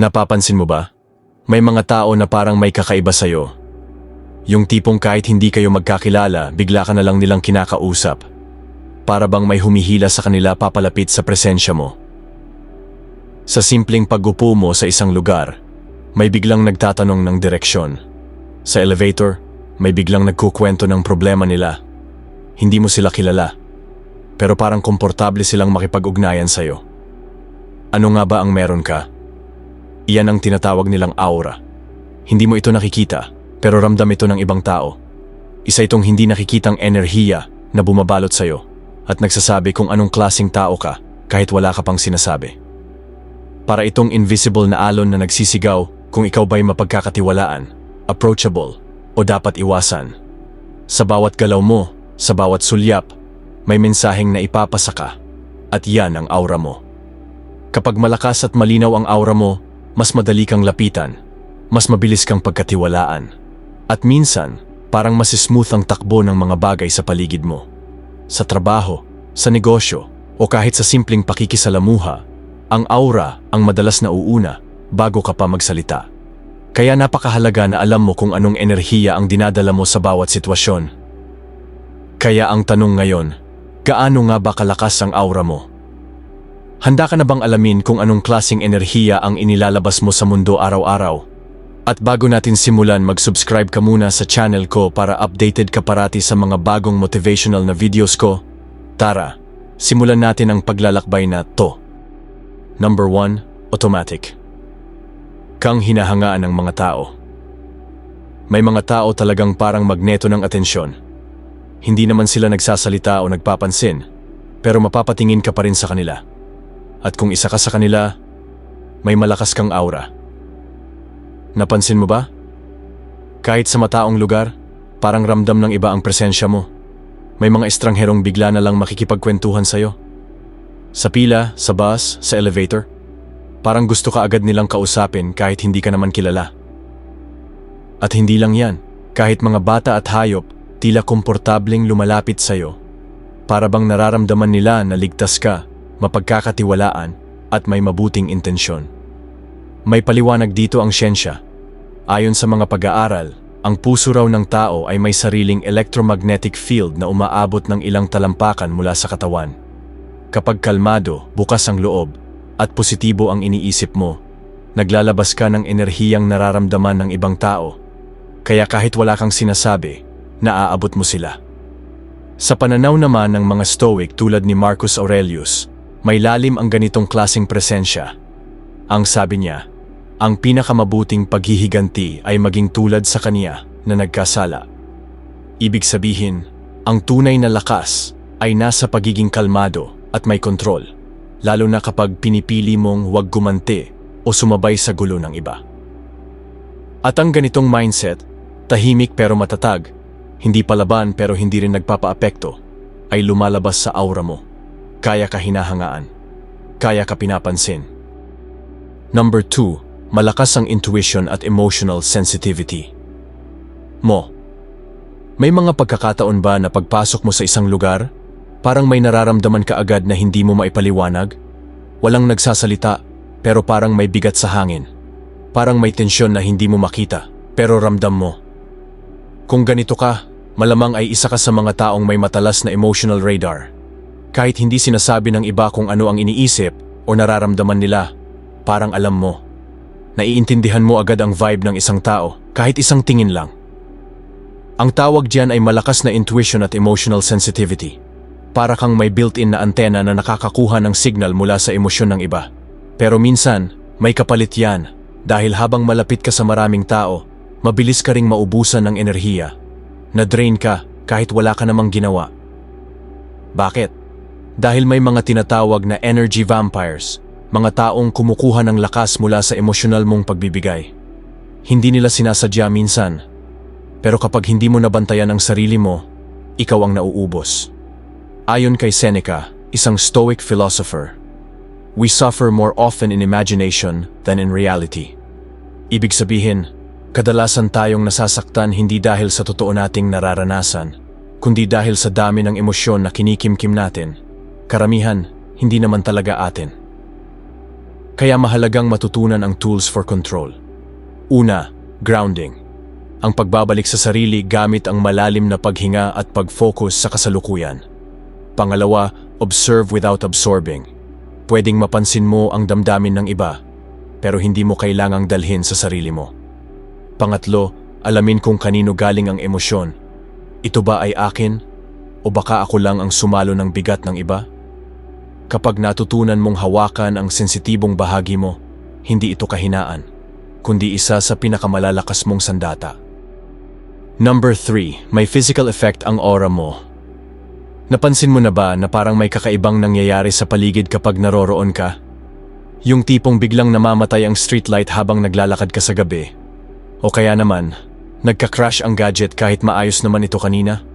Napapansin mo ba? May mga tao na parang may kakaiba sa'yo. Yung tipong kahit hindi kayo magkakilala, bigla ka na lang nilang kinakausap. Para bang may humihila sa kanila papalapit sa presensya mo. Sa simpleng paggupo mo sa isang lugar, may biglang nagtatanong ng direksyon. Sa elevator, may biglang nagkukwento ng problema nila. Hindi mo sila kilala, pero parang komportable silang makipag-ugnayan sa'yo. Ano nga ba ang meron ka? Iyan ang tinatawag nilang aura. Hindi mo ito nakikita, pero ramdam ito ng ibang tao. Isa itong hindi nakikitang enerhiya na bumabalot sa'yo at nagsasabi kung anong klasing tao ka kahit wala ka pang sinasabi. Para itong invisible na alon na nagsisigaw kung ikaw ba'y mapagkakatiwalaan, approachable, o dapat iwasan. Sa bawat galaw mo, sa bawat sulyap, may mensaheng na ipapasa ka at yan ang aura mo. Kapag malakas at malinaw ang aura mo, mas madali kang lapitan, mas mabilis kang pagkatiwalaan. At minsan, parang mas smooth ang takbo ng mga bagay sa paligid mo. Sa trabaho, sa negosyo, o kahit sa simpleng pakikisalamuha, ang aura ang madalas na uuna bago ka pa magsalita. Kaya napakahalaga na alam mo kung anong enerhiya ang dinadala mo sa bawat sitwasyon. Kaya ang tanong ngayon, gaano nga ba kalakas ang aura mo? Handa ka na bang alamin kung anong klasing enerhiya ang inilalabas mo sa mundo araw-araw? At bago natin simulan, mag-subscribe ka muna sa channel ko para updated ka parati sa mga bagong motivational na videos ko. Tara, simulan natin ang paglalakbay na to. Number 1, automatic. Kang hinahangaan ng mga tao. May mga tao talagang parang magneto ng atensyon. Hindi naman sila nagsasalita o nagpapansin, pero mapapatingin ka pa rin sa kanila. At kung isa ka sa kanila, may malakas kang aura. Napansin mo ba? Kahit sa mataong lugar, parang ramdam ng iba ang presensya mo. May mga estrangherong bigla na lang makikipagkwentuhan sa'yo. Sa pila, sa bus, sa elevator, parang gusto ka agad nilang kausapin kahit hindi ka naman kilala. At hindi lang yan, kahit mga bata at hayop, tila komportableng lumalapit sa'yo. Para bang nararamdaman nila na ligtas ka, mapagkakatiwalaan, at may mabuting intensyon. May paliwanag dito ang siyensya. Ayon sa mga pag-aaral, ang puso raw ng tao ay may sariling electromagnetic field na umaabot ng ilang talampakan mula sa katawan. Kapag kalmado, bukas ang loob, at positibo ang iniisip mo, naglalabas ka ng enerhiyang nararamdaman ng ibang tao. Kaya kahit wala kang sinasabi, naaabot mo sila. Sa pananaw naman ng mga Stoic tulad ni Marcus Aurelius, may lalim ang ganitong klasing presensya. Ang sabi niya, ang pinakamabuting paghihiganti ay maging tulad sa kaniya na nagkasala. Ibig sabihin, ang tunay na lakas ay nasa pagiging kalmado at may kontrol, lalo na kapag pinipili mong huwag gumanti o sumabay sa gulo ng iba. At ang ganitong mindset, tahimik pero matatag, hindi palaban pero hindi rin nagpapaapekto, ay lumalabas sa aura mo. Kaya ka hinahangaan. Kaya ka pinapansin. Number 2, malakas ang intuition at emotional sensitivity. Mo, may mga pagkakataon ba na pagpasok mo sa isang lugar, parang may nararamdaman ka agad na hindi mo maipaliwanag? Walang nagsasalita, pero parang may bigat sa hangin. Parang may tensyon na hindi mo makita, pero ramdam mo. Kung ganito ka, malamang ay isa ka sa mga taong may matalas na emotional radar. Kahit hindi sinasabi ng iba kung ano ang iniisip o nararamdaman nila, parang alam mo. Naiintindihan mo agad ang vibe ng isang tao kahit isang tingin lang. Ang tawag diyan ay malakas na intuition at emotional sensitivity. Para kang may built-in na antena na nakakakuha ng signal mula sa emosyon ng iba. Pero minsan, may kapalit yan dahil habang malapit ka sa maraming tao, mabilis ka ring maubusan ng enerhiya. Na-drain ka kahit wala ka namang ginawa. Bakit? Dahil may mga tinatawag na energy vampires, mga taong kumukuha ng lakas mula sa emosyonal mong pagbibigay. Hindi nila sinasadya minsan, pero kapag hindi mo nabantayan ang sarili mo, ikaw ang nauubos. Ayon kay Seneca, isang Stoic philosopher, we suffer more often in imagination than in reality. Ibig sabihin, kadalasan tayong nasasaktan hindi dahil sa totoo nating nararanasan, kundi dahil sa dami ng emosyon na kinikimkim natin. Karamihan, hindi naman talaga atin. Kaya mahalagang matutunan ang tools for control. Una, grounding. Ang pagbabalik sa sarili gamit ang malalim na paghinga at pag-focus sa kasalukuyan. Pangalawa, observe without absorbing. Pwedeng mapansin mo ang damdamin ng iba, pero hindi mo kailangang dalhin sa sarili mo. Pangatlo, alamin kung kanino galing ang emosyon. Ito ba ay akin? O baka ako lang ang sumalo ng bigat ng iba? Kapag natutunan mong hawakan ang sensitibong bahagi mo, hindi ito kahinaan, kundi isa sa pinakamalalakas mong sandata. Number 3, may physical effect ang aura mo. Napansin mo na ba na parang may kakaibang nangyayari sa paligid kapag naroroon ka? Yung tipong biglang namamatay ang streetlight habang naglalakad ka sa gabi. O kaya naman, nagka-crash ang gadget kahit maayos naman ito kanina?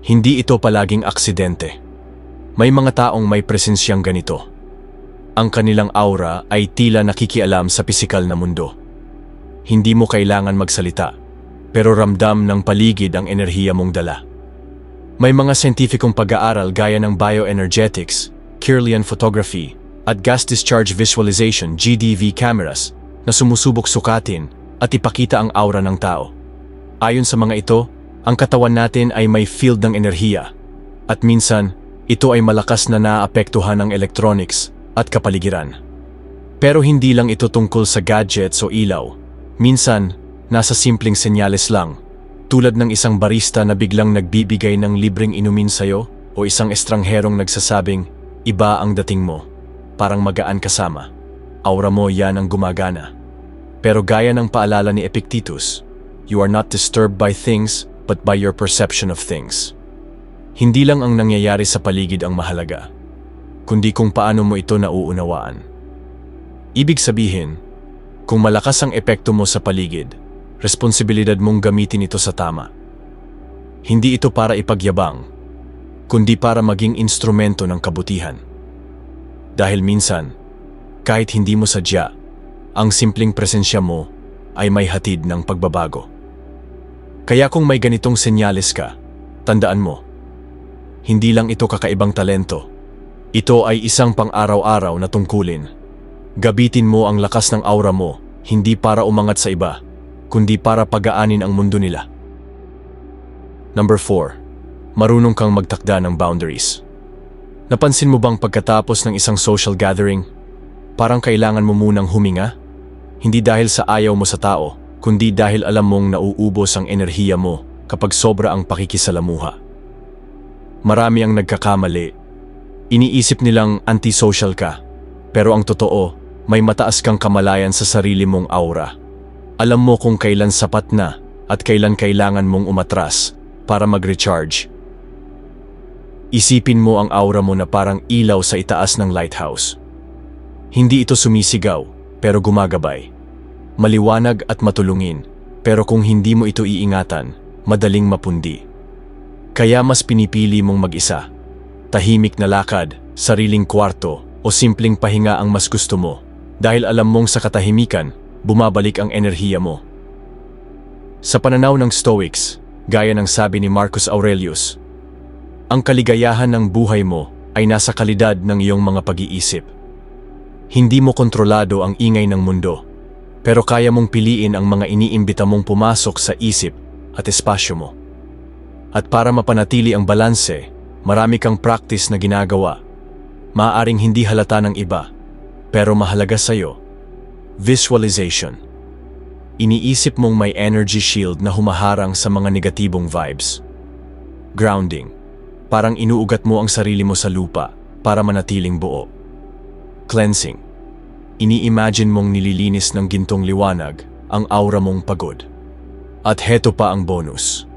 Hindi ito palaging aksidente. May mga taong may presensyang ganito. Ang kanilang aura ay tila nakikialam sa pisikal na mundo. Hindi mo kailangan magsalita, pero ramdam ng paligid ang enerhiya mong dala. May mga scientificong pag-aaral gaya ng bioenergetics, Kirlian photography, at gas discharge visualization GDV cameras na sumusubok sukatin at ipakita ang aura ng tao. Ayon sa mga ito, ang katawan natin ay may field ng enerhiya at minsan ito ay malakas na naapektuhan ng electronics at kapaligiran. Pero hindi lang ito tungkol sa gadgets o ilaw. Minsan, nasa simpleng senyales lang, tulad ng isang barista na biglang nagbibigay ng libreng inumin sa'yo o isang estrangherong nagsasabing, iba ang dating mo, parang magaan kasama. Aura mo yan ang gumagana. Pero gaya ng paalala ni Epictetus, you are not disturbed by things but by your perception of things. Hindi lang ang nangyayari sa paligid ang mahalaga, kundi kung paano mo ito nauunawaan. Ibig sabihin, kung malakas ang epekto mo sa paligid, responsibilidad mong gamitin ito sa tama. Hindi ito para ipagyabang, kundi para maging instrumento ng kabutihan. Dahil minsan, kahit hindi mo sadya, ang simpleng presensya mo ay may hatid ng pagbabago. Kaya kung may ganitong senyales ka, tandaan mo, hindi lang ito kakaibang talento. Ito ay isang pang-araw-araw na tungkulin. Gabitin mo ang lakas ng aura mo, hindi para umangat sa iba, kundi para pagaanin ang mundo nila. Number 4. Marunong kang magtakda ng boundaries. Napansin mo bang pagkatapos ng isang social gathering, parang kailangan mo munang huminga? Hindi dahil sa ayaw mo sa tao, kundi dahil alam mong nauubos ang enerhiya mo kapag sobra ang pakikisalamuha. Marami ang nagkakamali. Iniisip nilang antisocial ka, pero ang totoo, may mataas kang kamalayan sa sarili mong aura. Alam mo kung kailan sapat na at kailan kailangan mong umatras para mag-recharge. Isipin mo ang aura mo na parang ilaw sa itaas ng lighthouse. Hindi ito sumisigaw, pero gumagabay. Maliwanag at matulungin, pero kung hindi mo ito iingatan, madaling mapundi. Kaya mas pinipili mong mag-isa. Tahimik na lakad, sariling kwarto, o simpleng pahinga ang mas gusto mo. Dahil alam mong sa katahimikan, bumabalik ang enerhiya mo. Sa pananaw ng Stoics, gaya ng sabi ni Marcus Aurelius, ang kaligayahan ng buhay mo ay nasa kalidad ng iyong mga pag-iisip. Hindi mo kontrolado ang ingay ng mundo, pero kaya mong piliin ang mga iniimbita mong pumasok sa isip at espasyo mo. At para mapanatili ang balanse, marami kang practice na ginagawa. Maaring hindi halata ng iba, pero mahalaga sa'yo. Visualization. Iniisip mong may energy shield na humaharang sa mga negatibong vibes. Grounding. Parang inuugat mo ang sarili mo sa lupa para manatiling buo. Cleansing. Ini-imagine mong nililinis ng gintong liwanag ang aura mong pagod. At heto pa ang bonus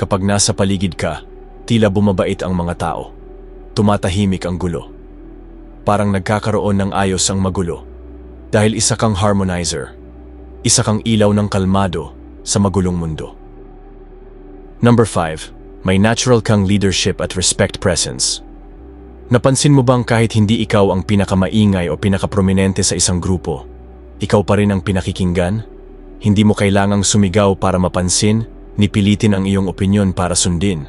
Kapag nasa paligid ka, tila bumabait ang mga tao. Tumatahimik ang gulo. Parang nagkakaroon ng ayos ang magulo. Dahil isa kang harmonizer. Isa kang ilaw ng kalmado sa magulong mundo. Number 5. May natural kang leadership at respect presence. Napansin mo bang kahit hindi ikaw ang pinakamaingay o pinakaprominente sa isang grupo, ikaw pa rin ang pinakikinggan? Hindi mo kailangang sumigaw para mapansin Nipilitin ang iyong opinyon para sundin.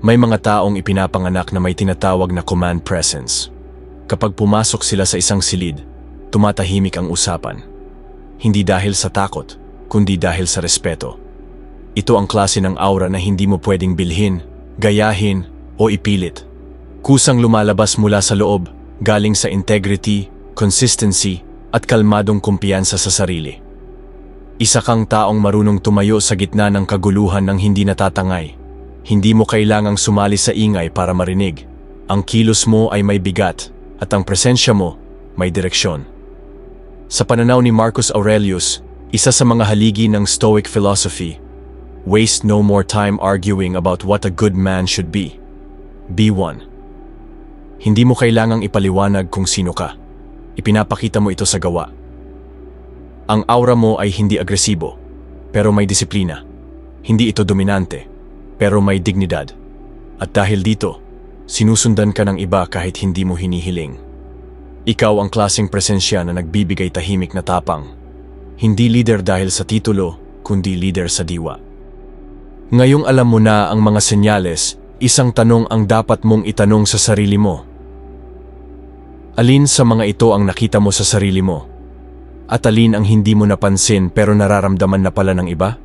May mga taong ipinapanganak na may tinatawag na command presence. Kapag pumasok sila sa isang silid, tumatahimik ang usapan. Hindi dahil sa takot, kundi dahil sa respeto. Ito ang klase ng aura na hindi mo pwedeng bilhin, gayahin, o ipilit. Kusang lumalabas mula sa loob, galing sa integrity, consistency, at kalmadong kumpiyansa sa sarili. Isa kang taong marunong tumayo sa gitna ng kaguluhan ng hindi natatangay. Hindi mo kailangang sumali sa ingay para marinig. Ang kilos mo ay may bigat at ang presensya mo may direksyon. Sa pananaw ni Marcus Aurelius, isa sa mga haligi ng Stoic philosophy, waste no more time arguing about what a good man should be. Be one. Hindi mo kailangang ipaliwanag kung sino ka. Ipinapakita mo ito sa gawa. Ang aura mo ay hindi agresibo, pero may disiplina. Hindi ito dominante, pero may dignidad. At dahil dito, sinusundan ka ng iba kahit hindi mo hinihiling. Ikaw ang klaseng presensya na nagbibigay tahimik na tapang. Hindi leader dahil sa titulo, kundi leader sa diwa. Ngayong alam mo na ang mga senyales, isang tanong ang dapat mong itanong sa sarili mo. Alin sa mga ito ang nakita mo sa sarili mo? At alin ang hindi mo napansin pero nararamdaman na pala ng iba?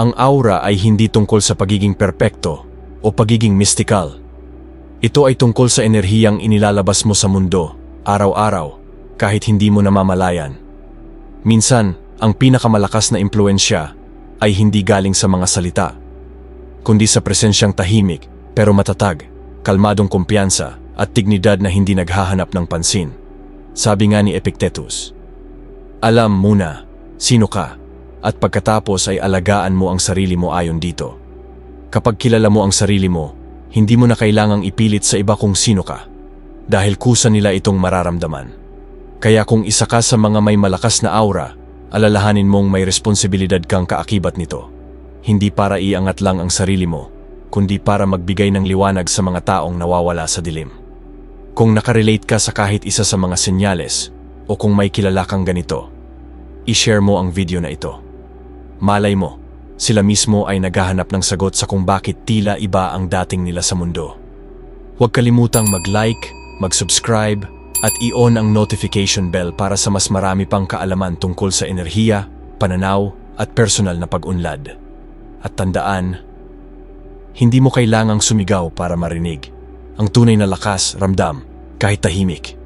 Ang aura ay hindi tungkol sa pagiging perpekto o pagiging mystical. Ito ay tungkol sa enerhiyang inilalabas mo sa mundo, araw-araw, kahit hindi mo namamalayan. Minsan, ang pinakamalakas na impluensya ay hindi galing sa mga salita, kundi sa presensyang tahimik pero matatag, kalmadong kumpiyansa at dignidad na hindi naghahanap ng pansin. Sabi nga ni Epictetus, Alam muna, sino ka, at pagkatapos ay alagaan mo ang sarili mo ayon dito. Kapag kilala mo ang sarili mo, hindi mo na kailangang ipilit sa iba kung sino ka, dahil kusa nila itong mararamdaman. Kaya kung isa ka sa mga may malakas na aura, alalahanin mong may responsibilidad kang kaakibat nito. Hindi para iangat lang ang sarili mo, kundi para magbigay ng liwanag sa mga taong nawawala sa dilim. Kung nakarelate ka sa kahit isa sa mga senyales o kung may kilala kang ganito, i-share mo ang video na ito. Malay mo, sila mismo ay naghahanap ng sagot sa kung bakit tila iba ang dating nila sa mundo. Huwag kalimutang mag-like, mag-subscribe, at i-on ang notification bell para sa mas marami pang kaalaman tungkol sa enerhiya, pananaw, at personal na pag-unlad. At tandaan, hindi mo kailangang sumigaw para marinig. Ang tunay na lakas, ramdam, kahit tahimik.